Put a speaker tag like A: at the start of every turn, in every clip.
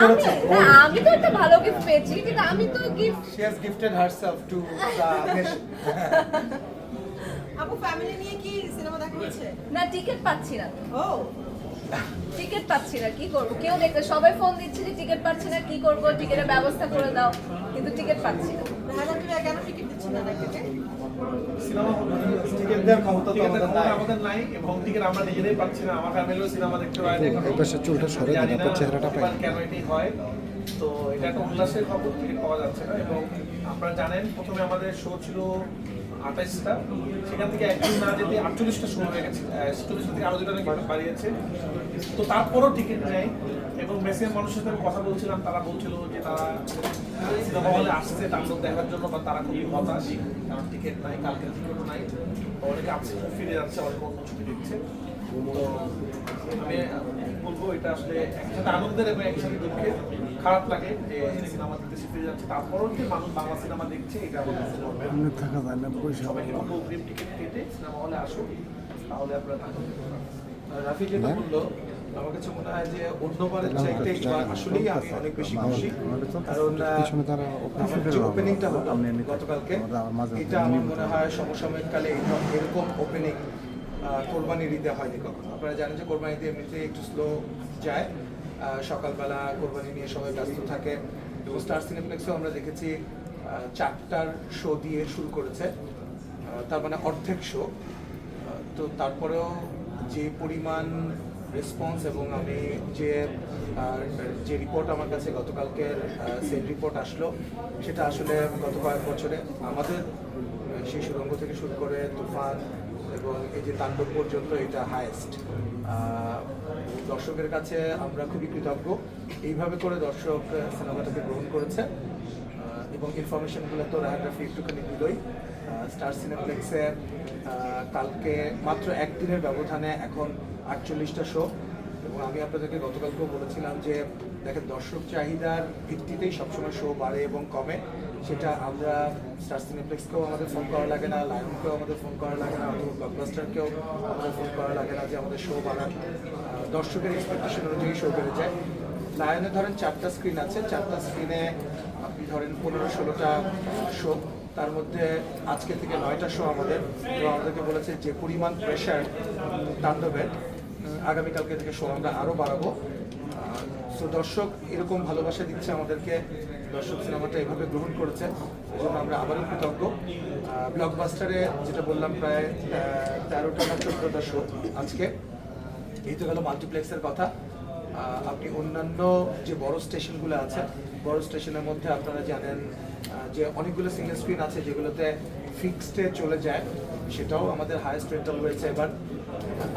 A: আমি আমি তো একটা ভালো গিফট পেয়েছি কিন্তু আমি তো gift
B: She has gifted herself to the
C: আপু ফ্যামিলি নিয়ে কি সিনেমা দেখা হচ্ছে
A: না টিকিট পাচ্ছি না।
C: ও।
A: টিকিট পাচ্ছি না কি করব? কেউ দেখতে সবাই ফোন দিচ্ছে যে টিকিট পাচ্ছি না কি করব? টিকিটের ব্যবস্থা করে দাও কিন্তু টিকিট পাচ্ছি না।
C: কেন টিকিট দিচ্ছি না নাকি
D: সিনেমা হল
B: টিকিট দেওয়ার ক্ষমতা তো
D: টিকিটের
B: আমাদের নাই।
D: এবং টিকিট আমরা না। আমার ফ্যামিলিও সিনেমা দেখতে পারে না এখনও।
E: এই চুলটা সরে দেন, আপনার চেহারাটা পাই
D: কেন এটি হয়। তো এটা একটা উল্লাসের খবর টিকিট পাওয়া যাচ্ছে না। এবং আপনারা জানেন প্রথমে আমাদের শো ছিল আঠাইশটা সেখান থেকে একদিন না যেতে আটচল্লিশটা শো হয়ে গেছে। চল্লিশটা থেকে আরও দুটো নাকি বাড়িয়েছে। তো তারপরও টিকিট নেই এবং ম্যাক্সিমাম মানুষের সাথে কথা বলছিলাম, তারা বলছিল যে তারা সিনেমা হলে আসছে তাণ্ডব দেখার জন্য বা তারা খুবই হতাশ, কারণ টিকিট নাই, কালকে টিকিটও নাই। অনেকে আজকে ফিরে যাচ্ছে অনেকে অন্য ছুটি দিচ্ছে তো আমি এটা আসলে একসাথে আনন্দের এবং একসাথে দুঃখের খারাপ লাগে যে সিনেমা দেখতে ফিরে যাচ্ছে। তারপরও যে মানুষ বাংলা সিনেমা দেখছে এটা আমাদের
E: থাকা যায় না পয়সা
D: সবাইকে বলব অগ্রিম টিকিট কেটে সিনেমা হলে আসুন তাহলে আপনারা।
B: রাফি যেটা বলল আমার কাছে মনে হয় যে অন্যবারের চাইতে এবার আসলেই আমি অনেক বেশি খুশি। কারণ যে ওপেনিংটা হলো গতকালকে এটা আমার মনে হয় সমসাময়িক কালে এরকম ওপেনিং কোরবানির ঈদে হয়নি কখনো। আপনারা জানেন যে কোরবানি ঈদে এমনিতে একটু স্লো যায়। সকালবেলা কোরবানি নিয়ে সবাই ব্যস্ত থাকে। এবং স্টার সিনেপ্লেক্সেও আমরা দেখেছি চারটার শো দিয়ে শুরু করেছে। তার মানে অর্ধেক শো তো তারপরেও যে পরিমাণ রেসপন্স এবং আমি যে যে রিপোর্ট আমার কাছে গতকালকের সেল রিপোর্ট আসলো, সেটা আসলে গত কয়েক বছরে আমাদের সেই সুরঙ্গ থেকে শুরু করে তুফান এবং এই যে তাণ্ডব পর্যন্ত এটা হায়েস্ট দর্শকের কাছে আমরা খুবই কৃতজ্ঞ। এইভাবে করে দর্শক সিনেমাটাকে গ্রহণ করেছে। এবং ইনফরমেশনগুলো তো রায়োগ্রাফি রাফি একটুখানি দিলই। স্টার সিনেপ্লেক্সে কালকে মাত্র একদিনের ব্যবধানে এখন আটচল্লিশটা শো এবং আমি আপনাদেরকে গতকালকেও বলেছিলাম যে, দেখেন, দর্শক চাহিদার ভিত্তিতেই সবসময় শো বাড়ে এবং কমে। সেটা আমরা স্টার সিনেপ্লেক্সকেও আমাদের ফোন করা লাগে না লায়নকেও আমাদের ফোন করা লাগে না, অথবা ব্লকবাস্টারকেও আমাদের ফোন করা লাগে না যে, আমাদের শো বাড়ান দর্শকের এক্সপেকটেশন অনুযায়ী শো বেড়ে যায়। লায়নে ধরেন চারটা স্ক্রিন আছে। চারটা স্ক্রিনে আপনি ধরেন পনেরো, ষোলোটা শো তার মধ্যে আজকে থেকে নয়টা শো আমাদের। তো আমাদেরকে বলেছে যে, পরিমাণ প্রেশার তাণ্ডবের। আগামীকালকে থেকে শো আমরা আরও বাড়াবো। সো দর্শক এরকম ভালোবাসা দিচ্ছে আমাদেরকে, দর্শক সিনেমাটা এভাবে গ্রহণ করেছে, এজন্য আমরা আবারও কৃতজ্ঞ। ব্লকবাস্টারে যেটা বললাম প্রায় তেরোটা না চোদ্দোটা শো আজকে। এই তো গেল মাল্টিপ্লেক্সের কথা। আপনি অন্যান্য যে বড় স্টেশনগুলো আছে, বড় স্টেশনের মধ্যে আপনারা জানেন যে অনেকগুলো সিঙ্গেল স্ক্রিন আছে যেগুলোতে ফিক্সডে চলে যায়, সেটাও আমাদের হায়েস্ট রেন্টাল রয়েছে এবার।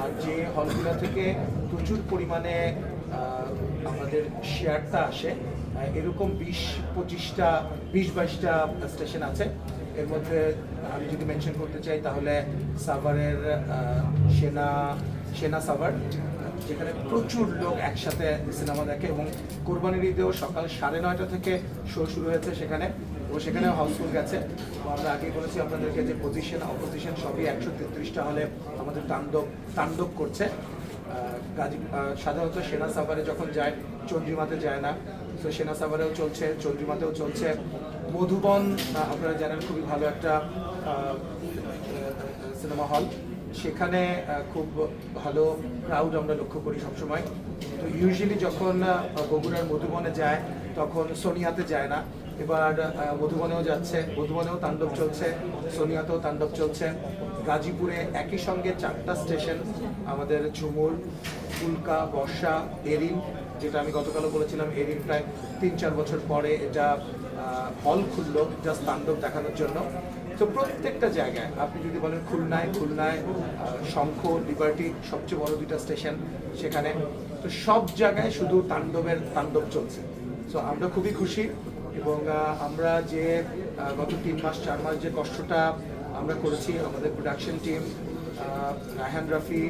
B: আর যে হলগুলো থেকে প্রচুর পরিমাণে আমাদের শেয়ারটা আসে এরকম বিশ, পঁচিশটা, বিশ বাইশটা স্টেশন আছে। এর মধ্যে আমি যদি মেনশন করতে চাই, তাহলে সাভারের সেনা সেনা সাভার, যেখানে প্রচুর লোক একসাথে সিনেমা দেখে এবং কোরবানির ঈদেও সকাল সাড়ে নয়টা থেকে শো শুরু হয়েছে সেখানে ও সেখানে হাউসফুল গেছে। আমরা আগেই বলেছি আপনাদেরকে যে পজিশন অপোজিশন সবই একশো তেত্রিশটা হলে আমাদের তাণ্ডব তাণ্ডব করছে। গাজী সাধারণত সেনা সাভারে যখন যায়, চন্দ্রিমাতে যায় না। তো সেনা সাভারেও চলছে, চন্দ্রিমাতেও চলছে। মধুবন আপনারা জানেন খুবই ভালো একটা সিনেমা হল। সেখানে খুব ভালো ক্রাউড আমরা লক্ষ্য করি সবসময়। তো ইউজুয়ালি যখন বগুড়ার মধুবনে যায়, তখন সোনিয়াতে যায় না। এবার মধুবনেও যাচ্ছে, মধুবনেও তাণ্ডব চলছে, সোনিয়াতেও তাণ্ডব চলছে। গাজীপুরে একই সঙ্গে চারটা স্টেশন আমাদের ঝুমুর ফুলকা, বর্ষা এরিন যেটা আমি গতকালও বলেছিলাম এরিন প্রায় তিন, চার বছর পরে এটা হল খুললো জাস্ট তাণ্ডব দেখানোর জন্য। তো প্রত্যেকটা জায়গায়, আপনি যদি বলেন খুলনায় খুলনায় শঙ্খ, লিবার্টি, সবচেয়ে বড় দুইটা স্টেশন সেখানে, তো সব জায়গায় শুধু তাণ্ডবের, তাণ্ডব চলছে। সো আমরা খুবই খুশি এবং আমরা যে গত তিন মাস, চার মাস যে কষ্টটা আমরা করেছি, আমাদের প্রোডাকশন টিম রায়হান রাফি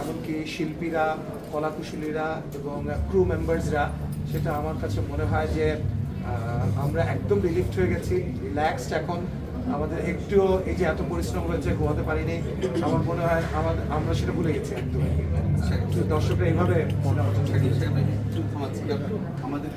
B: এমনকি শিল্পীরা কলাকুশলীরা এবং ক্রু মেম্বার্সরা সেটা আমার কাছে মনে হয় যে আমরা একদম রিলিফড হয়ে গেছি রিল্যাক্সড এখন। আমাদের একটুও এই যে এত পরিশ্রম হয়েছে ঘুমাতে পারিনি আমার মনে হয় আমাদের আমরা সেটা ভুলে গেছি একদম। দর্শকরা এইভাবে
F: আমাদের